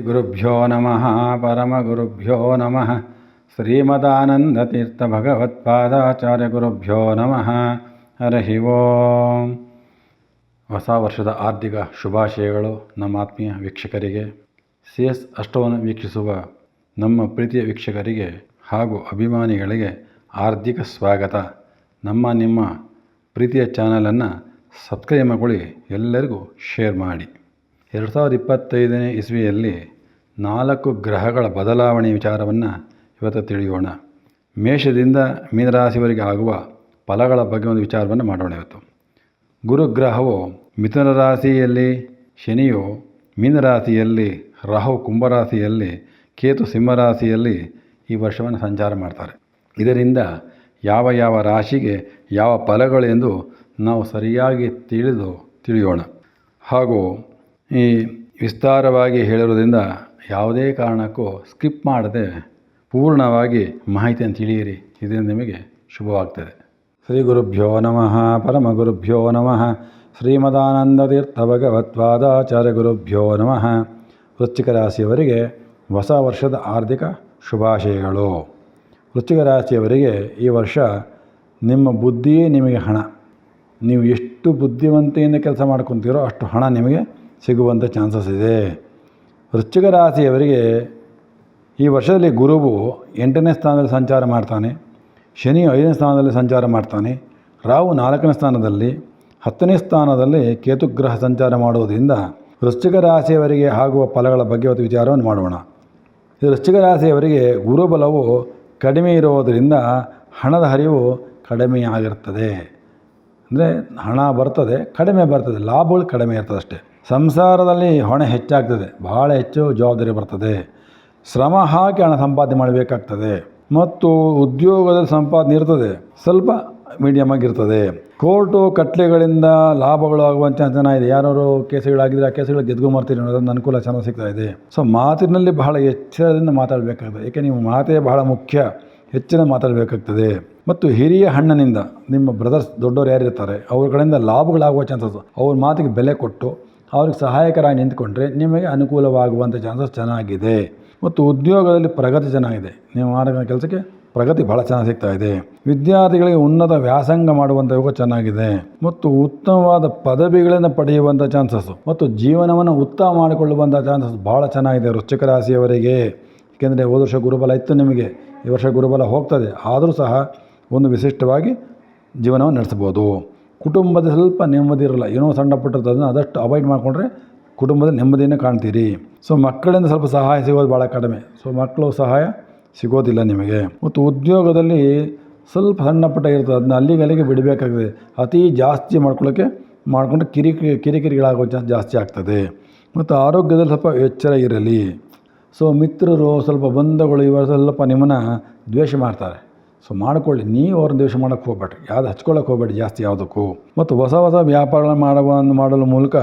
ಗುರುಭ್ಯೋ ನಮಃ ಪರಮಗುರುಭ್ಯೋ ನಮಃ ಶ್ರೀಮದಾನಂದತೀರ್ಥಭಗವತ್ಪಾದಾಚಾರ್ಯಗುರುಭ್ಯೋ ನಮಃ ಹರಿ ಓಂ ಹೊಸ ವರ್ಷದ ಆರ್ಥಿಕ ಶುಭಾಶಯಗಳು ನಮ್ಮ ಆತ್ಮೀಯ ವೀಕ್ಷಕರಿಗೆ. ಸಿ ಎಸ್ ಅಷ್ಟವನ್ನು ವೀಕ್ಷಿಸುವ ನಮ್ಮ ಪ್ರೀತಿಯ ವೀಕ್ಷಕರಿಗೆ ಹಾಗೂ ಅಭಿಮಾನಿಗಳಿಗೆ ಆರ್ಥಿಕ ಸ್ವಾಗತ. ನಮ್ಮ, ನಿಮ್ಮ ಪ್ರೀತಿಯ ಚಾನಲನ್ನು ಸಬ್ಸ್ಕ್ರೈಬ್ ಮಾಡಿಕೊಳ್ಳಿ, ಎಲ್ಲರಿಗೂ ಶೇರ್ ಮಾಡಿ. ಎರಡು ಸಾವಿರದ ಇಪ್ಪತ್ತೈದನೇ ಇಸ್ವಿಯಲ್ಲಿ ನಾಲ್ಕು ಗ್ರಹಗಳ ಬದಲಾವಣೆ ವಿಚಾರವನ್ನು ಇವತ್ತು ತಿಳಿಯೋಣ. ಮೇಷದಿಂದ ಮೀನರಾಶಿವರೆಗೆ ಆಗುವ ಫಲಗಳ ಬಗ್ಗೆ ಒಂದು ವಿಚಾರವನ್ನು ಮಾಡೋಣ ಇವತ್ತು. ಗುರುಗ್ರಹವು ಮಿಥುನ ರಾಶಿಯಲ್ಲಿ, ಶನಿಯು ಮೀನರಾಶಿಯಲ್ಲಿ ರಾಹು ಕುಂಭರಾಶಿಯಲ್ಲಿ ಕೇತು ಸಿಂಹರಾಶಿಯಲ್ಲಿ ಈ ವರ್ಷವನ್ನು ಸಂಚಾರ ಮಾಡ್ತಾರೆ. ಇದರಿಂದ ಯಾವ ಯಾವ ರಾಶಿಗೆ ಯಾವ ಫಲಗಳು ಎಂದು ನಾವು ಸರಿಯಾಗಿ ತಿಳಿದು ತಿಳಿಯೋಣ. ಹಾಗೂ ಈ ವಿಸ್ತಾರವಾಗಿ ಹೇಳಿರೋದ್ರಿಂದ ಯಾವುದೇ ಕಾರಣಕ್ಕೂ ಸ್ಕಿಪ್ ಮಾಡದೆ ಪೂರ್ಣವಾಗಿ ಮಾಹಿತಿಯನ್ನು ತಿಳಿಯಿರಿ. ಇದರಿಂದ ನಿಮಗೆ ಶುಭವಾಗ್ತದೆ. ಶ್ರೀ ಗುರುಭ್ಯೋ ನಮಃ. ಪರಮ ಗುರುಭ್ಯೋ ನಮಃ. ಶ್ರೀಮದಾನಂದತೀರ್ಥ ಭಗವತ್ಪಾದಾಚಾರ್ಯ ಗುರುಭ್ಯೋ ನಮಃ. ವೃಶ್ಚಿಕ ರಾಶಿಯವರಿಗೆ ಹೊಸ ವರ್ಷದ ಆರ್ಥಿಕ ಶುಭಾಶಯಗಳು. ವೃಶ್ಚಿಕ ರಾಶಿಯವರಿಗೆ ಈ ವರ್ಷ ನಿಮ್ಮ ಬುದ್ಧಿಯೇ ನಿಮಗೆ ಹಣ. ನೀವು ಎಷ್ಟು ಬುದ್ಧಿವಂತೆಯಿಂದ ಕೆಲಸ ಮಾಡ್ಕೊತೀರೋ ಅಷ್ಟು ಹಣ ನಿಮಗೆ ಸಿಗುವಂಥ ಚಾನ್ಸಸ್ ಇದೆ. ವೃಶ್ಚಿಕ ರಾಶಿಯವರಿಗೆ ಈ ವರ್ಷದಲ್ಲಿ ಗುರುವು ಎಂಟನೇ ಸ್ಥಾನದಲ್ಲಿ ಸಂಚಾರ ಮಾಡ್ತಾನೆ, ಶನಿ ಐದನೇ ಸ್ಥಾನದಲ್ಲಿ ಸಂಚಾರ ಮಾಡ್ತಾನೆ, ರಾಹು ನಾಲ್ಕನೇ ಸ್ಥಾನದಲ್ಲಿ, ಹತ್ತನೇ ಸ್ಥಾನದಲ್ಲಿ ಕೇತುಗ್ರಹ ಸಂಚಾರ ಮಾಡುವುದರಿಂದ ವೃಶ್ಚಿಕ ರಾಶಿಯವರಿಗೆ ಆಗುವ ಫಲಗಳ ಬಗ್ಗೆ ಒಂದು ವಿಚಾರವನ್ನು ಮಾಡೋಣ. ವೃಶ್ಚಿಕ ರಾಶಿಯವರಿಗೆ ಗುರುಬಲವು ಕಡಿಮೆ ಇರುವುದರಿಂದ ಹಣದ ಹರಿವು ಕಡಿಮೆ ಆಗಿರ್ತದೆ. ಅಂದರೆ ಹಣ ಬರ್ತದೆ, ಕಡಿಮೆ ಬರ್ತದೆ, ಲಾಭಗಳು ಕಡಿಮೆ ಇರ್ತದೆ ಅಷ್ಟೇ ಸಂಸಾರದಲ್ಲಿ ಹೊಣೆ ಹೆಚ್ಚಾಗ್ತದೆ. ಬಹಳ ಹೆಚ್ಚು ಜವಾಬ್ದಾರಿ ಬರ್ತದೆ. ಶ್ರಮ ಹಾಕಿ ಹಣ ಸಂಪಾದನೆ ಮಾಡಬೇಕಾಗ್ತದೆ. ಮತ್ತು ಉದ್ಯೋಗದಲ್ಲಿ ಸಂಪಾದನೆ ಇರ್ತದೆ. ಸ್ವಲ್ಪ ಮೀಡಿಯಮ್ ಆಗಿರ್ತದೆ. ಕೋರ್ಟು ಕಟ್ಲೆಗಳಿಂದ ಲಾಭಗಳು ಆಗುವಂಥ ಚೆನ್ನಾಗಿದೆ ಯಾರು ಕೇಸುಗಳಾಗಿದ್ದರೆ ಆ ಕೇಸುಗಳು ಗೆದ್ಕೊಂಬರ್ತೀರಿ ಅನ್ನೋದೊಂದು ಅನುಕೂಲ ಚೆನ್ನಾಗಿ ಸಿಗ್ತಾ ಇದೆ. ಸೊ ಮಾತಿನಲ್ಲಿ ಬಹಳ ಎಚ್ಚರದಿಂದ ಮಾತಾಡಬೇಕಾಗ್ತದೆ. ಏಕೆ ನೀವು ಮಾತೇ ಬಹಳ ಮುಖ್ಯ. ಹೆಚ್ಚಿನ ಮಾತಾಡಬೇಕಾಗ್ತದೆ. ಮತ್ತು ಹಿರಿಯ ಹಣ್ಣನಿಂದ ನಿಮ್ಮ ಬ್ರದರ್ಸ್ ದೊಡ್ಡವರು ಯಾರಿರ್ತಾರೆ, ಅವ್ರ ಕಡೆಯಿಂದ ಲಾಭಗಳಾಗುವ ಚಾನ್ಸಸ್ ಅವ್ರ ಮಾತಿಗೆ ಬೆಲೆ ಕೊಟ್ಟು ಅವ್ರಿಗೆ ಸಹಾಯಕರಾಗಿ ನಿಂತ್ಕೊಂಡ್ರೆ ನಿಮಗೆ ಅನುಕೂಲವಾಗುವಂಥ ಚಾನ್ಸಸ್ ಚೆನ್ನಾಗಿದೆ. ಮತ್ತು ಉದ್ಯೋಗದಲ್ಲಿ ಪ್ರಗತಿ ಚೆನ್ನಾಗಿದೆ. ನೀವು ಮಾಡೋ ಕೆಲಸಕ್ಕೆ ಪ್ರಗತಿ ಭಾಳ ಚೆನ್ನಾಗಿ ಸಿಗ್ತಾ ಇದೆ. ವಿದ್ಯಾರ್ಥಿಗಳಿಗೆ ಉನ್ನತ ವ್ಯಾಸಂಗ ಮಾಡುವಂಥ ಯೋಗ ಚೆನ್ನಾಗಿದೆ. ಮತ್ತು ಉತ್ತಮವಾದ ಪದವಿಗಳನ್ನು ಪಡೆಯುವಂಥ ಚಾನ್ಸಸ್ಸು ಮತ್ತು ಜೀವನವನ್ನು ಉತ್ತಮ ಮಾಡಿಕೊಳ್ಳುವಂಥ ಚಾನ್ಸಸ್ ಭಾಳ ಚೆನ್ನಾಗಿದೆ ವೃಶ್ಚಿಕ ರಾಶಿಯವರಿಗೆ. ಏಕೆಂದರೆ ಹೋದ ವರ್ಷ ಗುರುಬಲ ಇತ್ತು ನಿಮಗೆ. ಈ ವರ್ಷ ಗುರುಬಲ ಹೋಗ್ತದೆ. ಆದರೂ ಸಹ ಒಂದು ವಿಶಿಷ್ಟವಾಗಿ ಜೀವನವನ್ನು ನಡೆಸ್ಬೋದು ಕುಟುಂಬದ ಸ್ವಲ್ಪ ನೆಮ್ಮದಿ ಇರಲ್ಲ. ಏನೋ ಸಣ್ಣ ಪುಟ್ಟದ್ದು ಅದನ್ನು ಆದಷ್ಟು ಅವಾಯ್ಡ್ ಮಾಡಿಕೊಂಡ್ರೆ ಕುಟುಂಬದಲ್ಲಿ ನೆಮ್ಮದಿಯನ್ನು ಕಾಣ್ತೀರಿ. ಸೊ ಮಕ್ಕಳಿಂದ ಸ್ವಲ್ಪ ಸಹಾಯ ಸಿಗೋದು ಭಾಳ ಕಡಿಮೆ. ಸೊ ಮಕ್ಕಳು ಸಹಾಯ ಸಿಗೋದಿಲ್ಲ ನಿಮಗೆ. ಮತ್ತು ಉದ್ಯೋಗದಲ್ಲಿ ಸ್ವಲ್ಪ ಸಣ್ಣ ಪುಟ್ಟ ಇರ್ತದೆ. ಅದನ್ನ ಅಲ್ಲಿಗೆ ಅಲ್ಲಿಗೆ ಬಿಡಬೇಕಾಗ್ತದೆ. ಅತಿ ಜಾಸ್ತಿ ಮಾಡ್ಕೊಳ್ಳೋಕ್ಕೆ ಮಾಡಿಕೊಂಡು ಕಿರಿ ಕಿರಿಕಿರಿಗಳಾಗೋ ಚಾನ್ಸ್ ಜಾಸ್ತಿ ಆಗ್ತದೆ. ಮತ್ತು ಆರೋಗ್ಯದಲ್ಲಿ ಸ್ವಲ್ಪ ಎಚ್ಚರ ಇರಲಿ. ಸೊ ಮಿತ್ರರು ಸ್ವಲ್ಪ ಬಂಧುಗಳು ಇವರು ಸ್ವಲ್ಪ ನಿಮ್ಮನ್ನು ದ್ವೇಷ ಮಾಡ್ತಾರೆ. ಸೊ ಮಾಡಿಕೊಳ್ಳಿ. ನೀವು ಅವ್ರನ್ನ ದ್ವೇಷ ಮಾಡೋಕ್ಕೆ ಹೋಗ್ಬೇಡ್ರಿ. ಯಾವ್ದು ಹಚ್ಕೊಳ್ಳೋಕೆ ಹೋಗ್ಬೇಡಿ ಜಾಸ್ತಿ ಯಾವುದಕ್ಕೂ. ಮತ್ತು ಹೊಸ ಹೊಸ ವ್ಯಾಪಾರ ಮಾಡುವ ಮಾಡಲು ಮೂಲಕ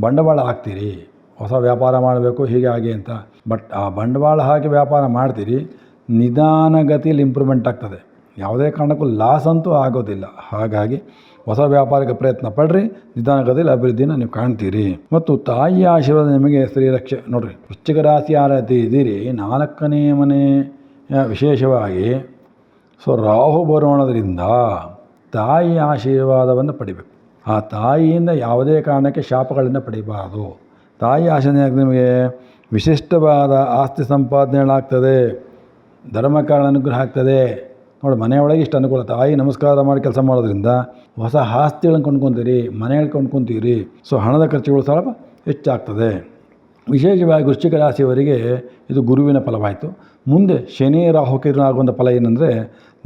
ಬಂಡವಾಳ ಹಾಕ್ತೀರಿ. ಹೊಸ ವ್ಯಾಪಾರ ಮಾಡಬೇಕು, ಹೀಗೆ, ಹಾಗೆ ಅಂತ. ಬಟ್ ಆ ಬಂಡವಾಳ ಹಾಕಿ ವ್ಯಾಪಾರ ಮಾಡ್ತೀರಿ ನಿಧಾನಗತಿಯಲ್ಲಿ ಇಂಪ್ರೂವ್ಮೆಂಟ್ ಆಗ್ತದೆ. ಯಾವುದೇ ಕಾರಣಕ್ಕೂ ಲಾಸ್ ಅಂತೂ ಆಗೋದಿಲ್ಲ. ಹಾಗಾಗಿ ಹೊಸ ವ್ಯಾಪಾರಕ್ಕೆ ಪ್ರಯತ್ನ ಪಡ್ರಿ. ನಿಧಾನಗತಿಯಲ್ಲಿ ಅಭಿವೃದ್ಧಿನ ನೀವು ಕಾಣ್ತೀರಿ. ಮತ್ತು ತಾಯಿಯ ಆಶೀರ್ವಾದ ನಿಮಗೆ ಶ್ರೀರಕ್ಷೆ ನೋಡಿರಿ. ವೃಶ್ಚಿಕ ರಾಶಿ ಆರತಿ ಇದ್ದೀರಿ. ನಾಲ್ಕನೇ ಮನೆ ವಿಶೇಷವಾಗಿ ಸೊ ರಾಹು ಬರೋಣದ್ರಿಂದ ತಾಯಿ ಆಶೀರ್ವಾದವನ್ನು ಪಡಿಬೇಕು. ಆ ತಾಯಿಯಿಂದ ಯಾವುದೇ ಕಾರಣಕ್ಕೆ ಶಾಪಗಳನ್ನು ಪಡಿಬಾರದು. ತಾಯಿ ಆಶೀರ್ವಾದ ನಿಮಗೆ ವಿಶಿಷ್ಟವಾದ ಆಸ್ತಿ ಸಂಪಾದನೆಗಳಾಗ್ತದೆ ಧರ್ಮಕಾರಣ ಅನುಗ್ರಹ ಆಗ್ತದೆ. ನೋಡಿ, ಮನೆಯೊಳಗೆ ಇಷ್ಟು ಅನುಕೂಲ. ತಾಯಿ ನಮಸ್ಕಾರ ಮಾಡಿ ಕೆಲಸ ಮಾಡೋದ್ರಿಂದ ಹೊಸ ಆಸ್ತಿಗಳನ್ನು ಕೊಂಡ್ಕೊತೀರಿ ಮನೆಗಳು ಕೊಂಡ್ಕೊತೀರಿ. ಸೊ ಹಣದ ಖರ್ಚುಗಳು ಸ್ವಲ್ಪ ಹೆಚ್ಚಾಗ್ತದೆ. ವಿಶೇಷವಾಗಿ ವೃಶ್ಚಿಕ ರಾಶಿಯವರಿಗೆ ಇದು ಗುರುವಿನ ಫಲವಾಯಿತು. ಮುಂದೆ ಶನಿ ರಾಹುಕಿರಣ ಆಗುವಂಥ ಫಲ ಏನಂದರೆ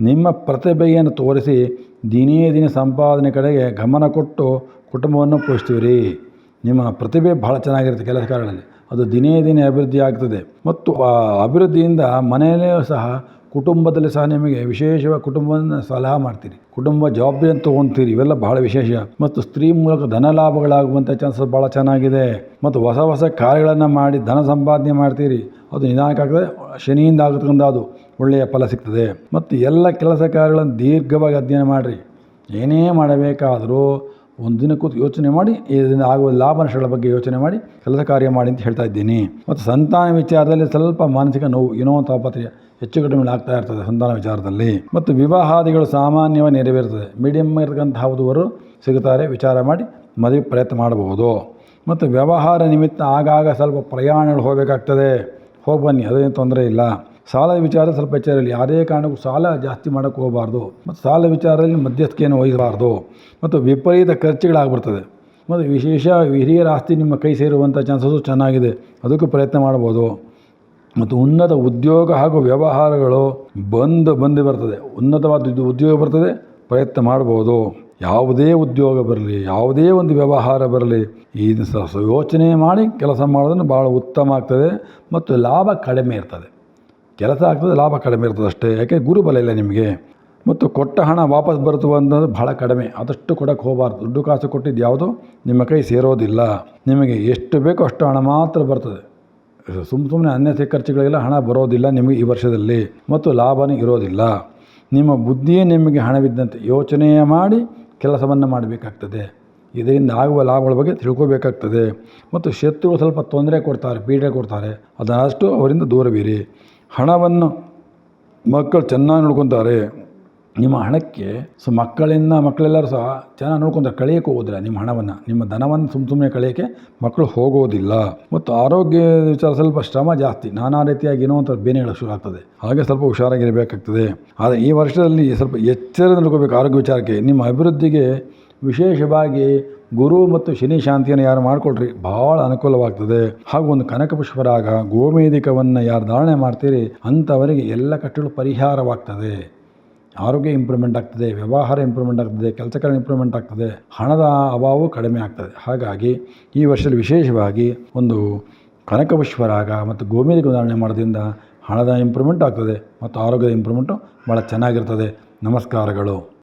ನಿಮ್ಮ ಪ್ರತಿಭೆಯನ್ನು ತೋರಿಸಿ ದಿನೇ ದಿನ ಸಂಪಾದನೆ ಕಡೆಗೆ ಗಮನ ಕೊಟ್ಟು ಕುಟುಂಬವನ್ನು ಪೋಷಿಸ್ತೀರಿ ನಿಮ್ಮ ಪ್ರತಿಭೆ ಭಾಳ ಚೆನ್ನಾಗಿರುತ್ತೆ ಕೆಲಸ ಕಾರ್ಯಗಳಲ್ಲಿ. ಅದು ದಿನೇ ದಿನೇ ಅಭಿವೃದ್ಧಿ ಆಗ್ತದೆ. ಮತ್ತು ಆ ಅಭಿವೃದ್ಧಿಯಿಂದ ಮನೆಯಲ್ಲೇ ಸಹ ಕುಟುಂಬದಲ್ಲಿ ಸಹ ನಿಮಗೆ ವಿಶೇಷವಾಗಿ ಕುಟುಂಬವನ್ನು ಸಲಹಾ ಮಾಡ್ತೀರಿ. ಕುಟುಂಬ ಜವಾಬ್ದಾರಿಯನ್ನು ತೊಗೊತೀರಿ ಇವೆಲ್ಲ ಬಹಳ ವಿಶೇಷ. ಮತ್ತು ಸ್ತ್ರೀ ಮೂಲಕ ಧನ ಲಾಭಗಳಾಗುವಂಥ ಚಾನ್ಸಸ್ ಭಾಳ ಚೆನ್ನಾಗಿದೆ. ಮತ್ತು ಹೊಸ ಹೊಸ ಕಾರ್ಯಗಳನ್ನು ಮಾಡಿ ಧನ ಸಂಪಾದನೆ ಮಾಡ್ತೀರಿ. ಅದು ನಿಧಾನಕ್ಕಾಗ್ತದೆ. ಶನಿಯಿಂದ ಆಗತಕ್ಕಂಥ ಅದು ಒಳ್ಳೆಯ ಫಲ ಸಿಗ್ತದೆ. ಮತ್ತು ಎಲ್ಲ ಕೆಲಸ ಕಾರ್ಯಗಳನ್ನು ದೀರ್ಘವಾಗಿ ಅಧ್ಯಯನ ಮಾಡಿರಿ. ಏನೇ ಮಾಡಬೇಕಾದರೂ ಒಂದು ದಿನ ಕೂತು ಯೋಚನೆ ಮಾಡಿ ಇದರಿಂದ ಆಗುವ ಲಾಭ ನಷ್ಟಗಳ ಬಗ್ಗೆ ಯೋಚನೆ ಮಾಡಿ, ಕೆಲಸ ಕಾರ್ಯ ಮಾಡಿ ಅಂತ ಹೇಳ್ತಾ ಇದ್ದೀನಿ. ಮತ್ತು ಸಂತಾನ ವಿಚಾರದಲ್ಲಿ ಸ್ವಲ್ಪ ಮಾನಸಿಕ ನೋವು, ಏನೋ ತಾಪತ್ರೆಯ ಹೆಚ್ಚು ಕಡಿಮೆ ಆಗ್ತಾ ಇರ್ತದೆ ಸಂತಾನ ವಿಚಾರದಲ್ಲಿ. ಮತ್ತು ವಿವಾಹಾದಿಗಳು ಸಾಮಾನ್ಯವಾಗಿ ನೆರವೇರ್ತದೆ. ಮೀಡಿಯಮ್ ಇರತಕ್ಕಂಥ ವಧುವರು ಸಿಗುತ್ತಾರೆ, ವಿಚಾರ ಮಾಡಿ, ಮದುವೆ ಪ್ರಯತ್ನ ಮಾಡಬಹುದು. ಮತ್ತು ವ್ಯವಹಾರ ನಿಮಿತ್ತ ಆಗಾಗ ಸ್ವಲ್ಪ ಪ್ರಯಾಣಗಳು ಹೋಗಬೇಕಾಗ್ತದೆ. ಹೋಗಿ ಬನ್ನಿ, ಅದೇನು ತೊಂದರೆ ಇಲ್ಲ. ಸಾಲ ವಿಚಾರ ಸ್ವಲ್ಪ ಎಚ್ಚರ ಇರಲಿ ಯಾವುದೇ ಕಾರಣಕ್ಕೂ ಸಾಲ ಜಾಸ್ತಿ ಮಾಡೋಕ್ಕೆ ಹೋಗಬಾರ್ದು. ಮತ್ತು ಸಾಲ ವಿಚಾರದಲ್ಲಿ ಮಧ್ಯಸ್ಥಿಕೆಯನ್ನು ವಹಿಸಬಾರ್ದು. ಮತ್ತು ವಿಪರೀತ ಖರ್ಚುಗಳಾಗ್ಬಿಡ್ತದೆ. ಮತ್ತು ವಿಶೇಷ ಹಿರಿಯರ ಆಸ್ತಿ ನಿಮ್ಮ ಕೈ ಸೇರುವಂಥ ಚಾನ್ಸಸ್ಸು ಚೆನ್ನಾಗಿದೆ. ಅದಕ್ಕೂ ಪ್ರಯತ್ನ ಮಾಡ್ಬೋದು. ಮತ್ತು ಉನ್ನತ ಉದ್ಯೋಗ ಹಾಗೂ ವ್ಯವಹಾರಗಳು ಬಂದು ಬಂದು ಬರ್ತದೆ. ಉನ್ನತವಾದ ಉದ್ಯೋಗ ಬರ್ತದೆ. ಪ್ರಯತ್ನ ಮಾಡ್ಬೋದು. ಯಾವುದೇ ಉದ್ಯೋಗ ಬರಲಿ, ಯಾವುದೇ ಒಂದು ವ್ಯವಹಾರ ಬರಲಿ ಇದು ಯೋಚನೆ ಮಾಡಿ ಕೆಲಸ ಮಾಡೋದನ್ನು ಭಾಳ ಉತ್ತಮ ಆಗ್ತದೆ ಮತ್ತು ಲಾಭ ಕಡಿಮೆ ಇರ್ತದೆ. ಕೆಲಸ ಆಗ್ತದೆ, ಲಾಭ ಕಡಿಮೆ ಇರ್ತದೆ ಅಷ್ಟೇ. ಯಾಕೆ? ಗುರುಬಲ ಇಲ್ಲ ನಿಮಗೆ. ಮತ್ತು ಕೊಟ್ಟ ಹಣ ವಾಪಸ್ ಬರ್ತವೆ ಅನ್ನೋದು ಭಾಳ ಕಡಿಮೆ. ಆದಷ್ಟು ಕೊಡೋಕ್ಕೆ ಹೋಗಬಾರ್ದು. ದುಡ್ಡು ಕಾಸು ಕೊಟ್ಟಿದ್ದು ಯಾವುದು? ನಿಮ್ಮ ಕೈ ಸೇರೋದಿಲ್ಲ. ನಿಮಗೆ ಎಷ್ಟು ಬೇಕೋ ಅಷ್ಟು ಹಣ ಮಾತ್ರ ಬರ್ತದೆ. ಸುಮ್ಮ ಸುಮ್ಮನೆ ಅನ್ಯತೆ ಖರ್ಚುಗಳಿಗೆಲ್ಲ ಹಣ ಬರೋದಿಲ್ಲ ನಿಮಗೆ ಈ ವರ್ಷದಲ್ಲಿ. ಮತ್ತು ಲಾಭನೂ ಇರೋದಿಲ್ಲ. ನಿಮ್ಮ ಬುದ್ಧಿಯೇ ನಿಮಗೆ ಹಣವಿದ್ದಂತೆ ಯೋಚನೆ ಮಾಡಿ ಕೆಲಸವನ್ನು ಮಾಡಬೇಕಾಗ್ತದೆ. ಇದರಿಂದ ಆಗುವ ಲಾಭಗಳ ಬಗ್ಗೆ ತಿಳ್ಕೋಬೇಕಾಗ್ತದೆ. ಮತ್ತು ಶತ್ರುಗಳು ಸ್ವಲ್ಪ ತೊಂದರೆ ಕೊಡ್ತಾರೆ, ಪೀಡೆ ಕೊಡ್ತಾರೆ. ಅದನ್ನಷ್ಟು ಅವರಿಂದ ದೂರವಿರಿ. ಹಣವನ್ನು ಮಕ್ಕಳು ಚೆನ್ನಾಗಿ ನೋಡ್ಕೊತಾರೆ. ನಿಮ್ಮ ಹಣಕ್ಕೆ, ಸೊ ಮಕ್ಕಳಿಂದ ಮಕ್ಕಳೆಲ್ಲರೂ ಸಹ ಚೆನ್ನಾಗಿ ನೋಡ್ಕೊಂತಾರೆ ಕಳೆಯಕ್ಕೆ ಹೋಗೋದಿಲ್ಲ ನಿಮ್ಮ ಹಣವನ್ನು. ನಿಮ್ಮ ಧನವನ್ನು ಸುಮ್ಮ ಸುಮ್ಮನೆ ಕಳೆಯೋಕ್ಕೆ ಮಕ್ಕಳು ಹೋಗೋದಿಲ್ಲ. ಮತ್ತು ಆರೋಗ್ಯ ವಿಚಾರ ಸ್ವಲ್ಪ ಶ್ರಮ ಜಾಸ್ತಿ. ನಾನಾ ರೀತಿಯಾಗಿ ಏನೋ ಒಂಥರ ಬೇನೆಗಳು ಶುರು ಆಗ್ತದೆ. ಹಾಗೆ ಸ್ವಲ್ಪ ಹುಷಾರಾಗಿರಬೇಕಾಗ್ತದೆ. ಆದರೆ ಈ ವರ್ಷದಲ್ಲಿ ಸ್ವಲ್ಪ ಎಚ್ಚರ ನೋಡ್ಕೋಬೇಕು ಆರೋಗ್ಯ ವಿಚಾರಕ್ಕೆ. ನಿಮ್ಮ ಅಭಿವೃದ್ಧಿಗೆ ವಿಶೇಷವಾಗಿ ಗುರು ಮತ್ತು ಶನಿ ಶಾಂತಿಯನ್ನು ಯಾರು ಮಾಡಿಕೊಳ್ರಿ ಭಾಳ ಅನುಕೂಲವಾಗ್ತದೆ. ಹಾಗೂ ಒಂದು ಕನಕ ಪುಷ್ಪರಾಗ ಗೋಮೇಧಿಕವನ್ನು ಯಾರು ಧಾರಣೆ ಮಾಡ್ತೀರಿ ಅಂಥವರಿಗೆ ಎಲ್ಲ ಕಟ್ಟಲು ಪರಿಹಾರವಾಗ್ತದೆ. ಆರೋಗ್ಯ ಇಂಪ್ರೂವ್ಮೆಂಟ್ ಆಗ್ತದೆ, ವ್ಯವಹಾರ ಇಂಪ್ರೂವ್ಮೆಂಟ್ ಆಗ್ತದೆ ಕೆಲಸಗಳ ಇಂಪ್ರೂವ್ಮೆಂಟ್ ಆಗ್ತದೆ, ಹಣದ ಅಭಾವವು ಕಡಿಮೆ ಆಗ್ತದೆ. ಹಾಗಾಗಿ ಈ ವರ್ಷದಲ್ಲಿ ವಿಶೇಷವಾಗಿ ಒಂದು ಕನಕಪುಷ್ಪರಾಗ ಮತ್ತು ಗೋಮೇಧಿಕ ಉದಾಹರಣೆ ಮಾಡೋದ್ರಿಂದ ಹಣದ ಇಂಪ್ರೂವ್ಮೆಂಟ್ ಆಗ್ತದೆ ಮತ್ತು ಆರೋಗ್ಯದ ಇಂಪ್ರೂವ್ಮೆಂಟು ಭಾಳ ಚೆನ್ನಾಗಿರ್ತದೆ. ನಮಸ್ಕಾರಗಳು.